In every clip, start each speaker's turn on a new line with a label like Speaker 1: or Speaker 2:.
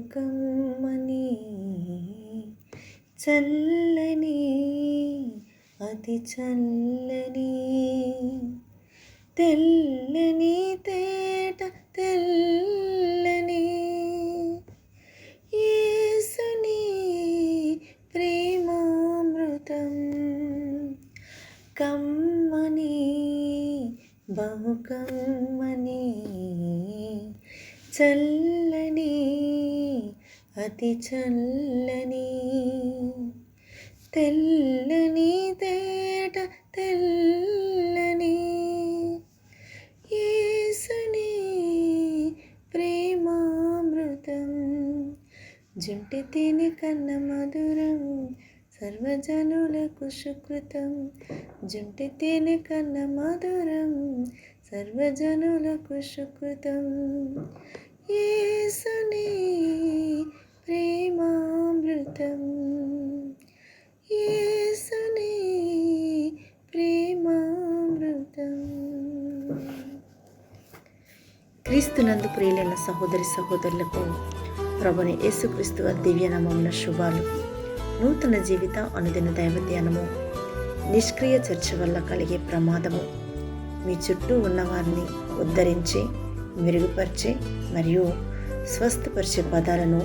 Speaker 1: కమ్మని చల్లని అతి చల్లని తెల్లని తేట తెల్లని యేసుని ప్రేమామృతం. కమ్మని బహు కమ్మని చల్లని అతి చల్లని తెల్లని తేట తెల్లని యేసుని ప్రేమామృతం. జుంటి తిని కన్న మధురం సర్వజనులకు సుకృతం. జుంటి తిని కన్న మధురం సర్వజనులకు సుకృతం. క్రీస్తునందు ప్రియులైన సహోదరి సహోదరులకు ప్రభుని యేసుక్రీస్తు వారి దివ్యనామమున శుభాలు. నూతన జీవిత అనుదిన దైవ ధ్యానము నిష్క్రియ చర్చ వల్ల కలిగే ప్రమాదము. మీ చుట్టూ ఉన్నవారిని ఉద్ధరించి మెరుగుపరిచే మరియు స్వస్థపరిచే పదాలను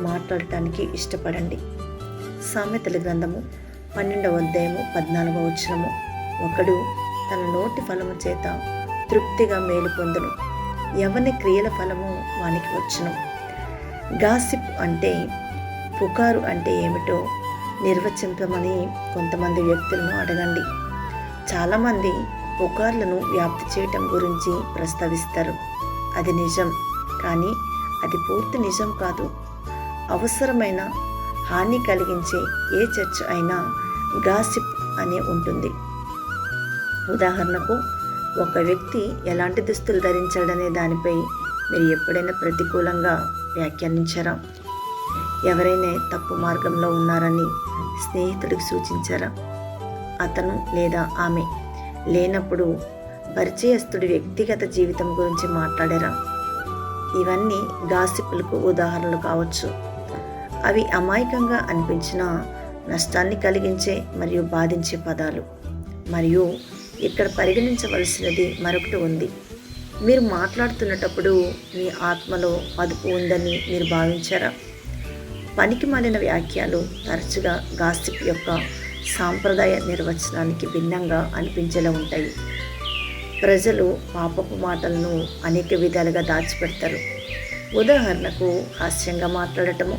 Speaker 1: మాట్లాడటానికి ఇష్టపడండి. సామెతల గ్రంథము పన్నెండవ అధ్యాయము పద్నాలుగవ వచనము. ఒకడు తన నోటి ఫలము చేత తృప్తిగా మేలు పొందును. ఎవని క్రియల ఫలము వానికి వచ్చును. గాసిప్ అంటే పుకారు అంటే ఏమిటో నిర్వచింపమని కొంతమంది వ్యక్తులను అడగండి. చాలామంది పుకార్లను వ్యాప్తి చేయటం గురించి ప్రస్తావిస్తారు. అది నిజం కానీ అది పూర్తి నిజం కాదు. అవసరమైన హాని కలిగించే ఏ చర్చ అయినా గాసిప్ అనే ఉంటుంది. ఉదాహరణకు ఒక వ్యక్తి ఎలాంటి దుస్తులు ధరించాడనే దానిపై మీరు ఎప్పుడైనా ప్రతికూలంగా వ్యాఖ్యానించారా? ఎవరైనా తప్పు మార్గంలో ఉన్నారని స్నేహితుడికి సూచించారా? అతను లేదా ఆమె లేనప్పుడు పరిచయస్తుడి వ్యక్తిగత జీవితం గురించి మాట్లాడారా? ఇవన్నీ గాసిపులకు ఉదాహరణలు కావచ్చు. అవి అమాయకంగా అనిపించిన నష్టాన్ని కలిగించే మరియు బాధించే పదాలు. మరియు ఇక్కడ పరిగణించవలసినది మరొకటి ఉంది. మీరు మాట్లాడుతున్నటప్పుడు మీ ఆత్మలో అదుపు ఉందని మీరు భావించారా? పనికి మాలిన వ్యాఖ్యలు తరచుగా గాసిప్ యొక్క సాంప్రదాయ నిర్వచనానికి భిన్నంగా అనిపించేలా ఉంటాయి. ప్రజలు పాపపు మాటలను అనేక విధాలుగా దాచిపెడతారు. ఉదాహరణకు హాస్యంగా మాట్లాడటము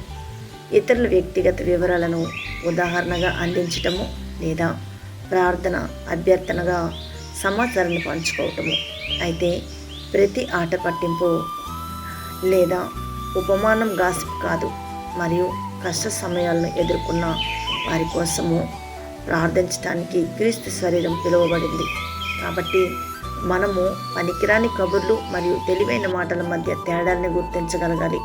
Speaker 1: ఇతరుల వ్యక్తిగత వివరాలను ఉదాహరణగా అందించటము లేదా ప్రార్థన అభ్యర్థనగా సమాచారాన్ని పంచుకోవటము. అయితే ప్రతి ఆట పట్టింపు లేదా ఉపమానం గాసిప్ కాదు. మరియు కష్ట సమయాలను ఎదుర్కొన్న వారి కోసము ప్రార్థించడానికి క్రీస్తు శరీరం పిలువబడింది. కాబట్టి మనము పనికిరాని కబుర్లు మరియు తెలివైన మాటల మధ్య తేడాన్ని గుర్తించగలగాలి.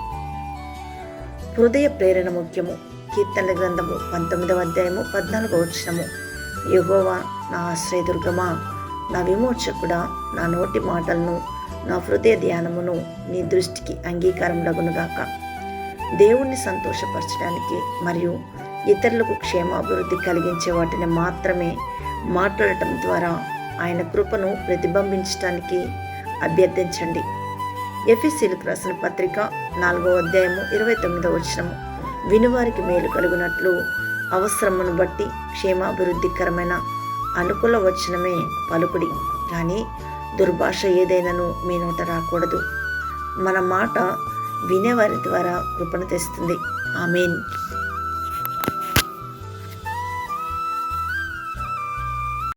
Speaker 1: హృదయ ప్రేరణ ముఖ్యము. కీర్తన గ్రంథము పంతొమ్మిదవ అధ్యాయము పద్నాలుగవ వచ్చినము యహోవా నా ఆశ్రయదుర్గమా నా విమోచకుడా నా నోటి మాటలను నా హృదయ ధ్యానమును నీ దృష్టికి అంగీకారములగునుగాక దేవుణ్ణి సంతోషపరచడానికి మరియు ఇతరులకు క్షేమాభివృద్ధి కలిగించే వాటిని మాత్రమే మాట్లాడటం ద్వారా ఆయన కృపను ప్రతిబింబించడానికి అభ్యర్థించండి. ఎఫ్ఎస్సీలకు రాసిన పత్రిక నాలుగో అధ్యాయము ఇరవై తొమ్మిదవ వచనము. వినువారికి మేలు కలుగునట్లు అవసరమును బట్టి క్షేమాభివృద్ధికరమైన అనుకూల వచనమే పలుకుడి. కానీ దుర్భాష ఏదైనాను మీ నోట రాకూడదు. మన మాట వినేవారి ద్వారా కృపణ తెస్తుంది. ఆమెన్.